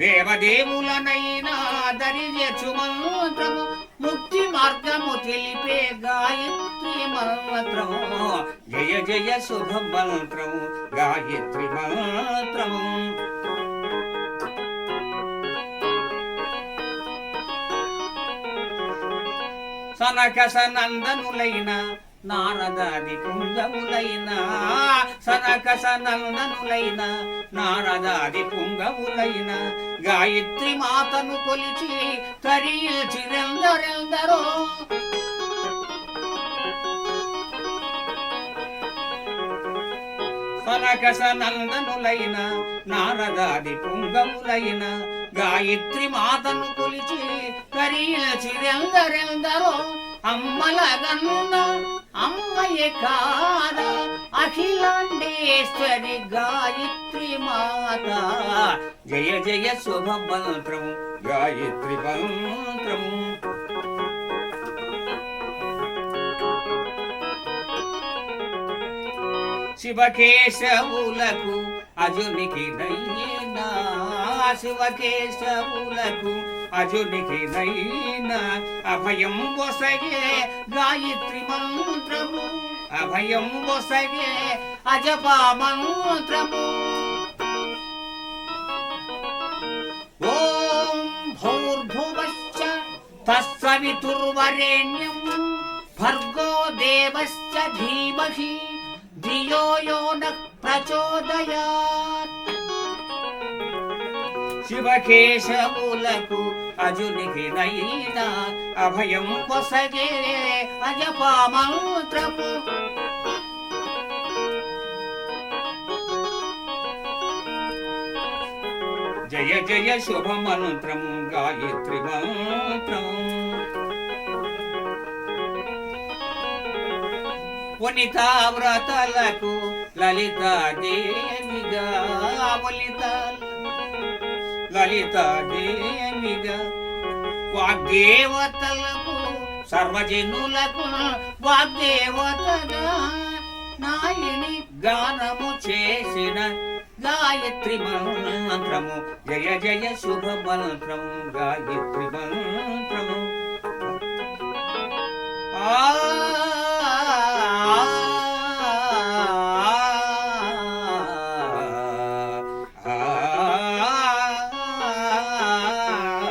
దేవదేవులనైనా దరిజు మంత్రము ముక్తి మార్గము తెలిపే గాయత్రి మంత్రము. జయ జయ శుభ మంత్రము గాయత్రి మంత్రము. సనకస నందనులైన నారదాది పుంగములైన సనకస నందనులైన నారదాది పుంగములైన గాయత్రి మాతను కొలిచి తరిచిరెందరెందరో పరకస నందనులైన నారదాది పుంగములైన గాయత్రి మాతను కొలిచి కరిచిరెందరెందరో అమ్మల గన్న అమ్మయ్య కాద అఖిలాండేశ్వరి గాయత్రి మాత. జయ జయ శుభ మంత్రము గాయత్రి మంత్రము. శివకేశవులకు అజునికి నైనా శివకేశవులకు అజునికి నైనా అభయం వసగే గాయత్రి మంత్రము అభయం వసగే అజపా మంత్రము. ఓం భూర్భువశ్చ తస్సవితుర్వరేణ్యం భర్గో దేవశ్చ ధీమహి. ధియో యో న ప్రచోదయాత్. శివకేశవులకు అజునికి నైనా అభయం పొసగే అజపామంత్రము జయ జయ శుభ మంత్రము గాయత్రి మంత్రం. వనితా వ్రతలకు లలితాదేవిగా వనిత. లలితాదేవిగా వాగ్దేవతలకు సర్వజనులకు వాగ్దేవతగా నాయని గానము చేసిన గాయత్రి మంత్రము. జయ జయ శుభ మంత్రము గాయత్రి మంత్రము. ఆ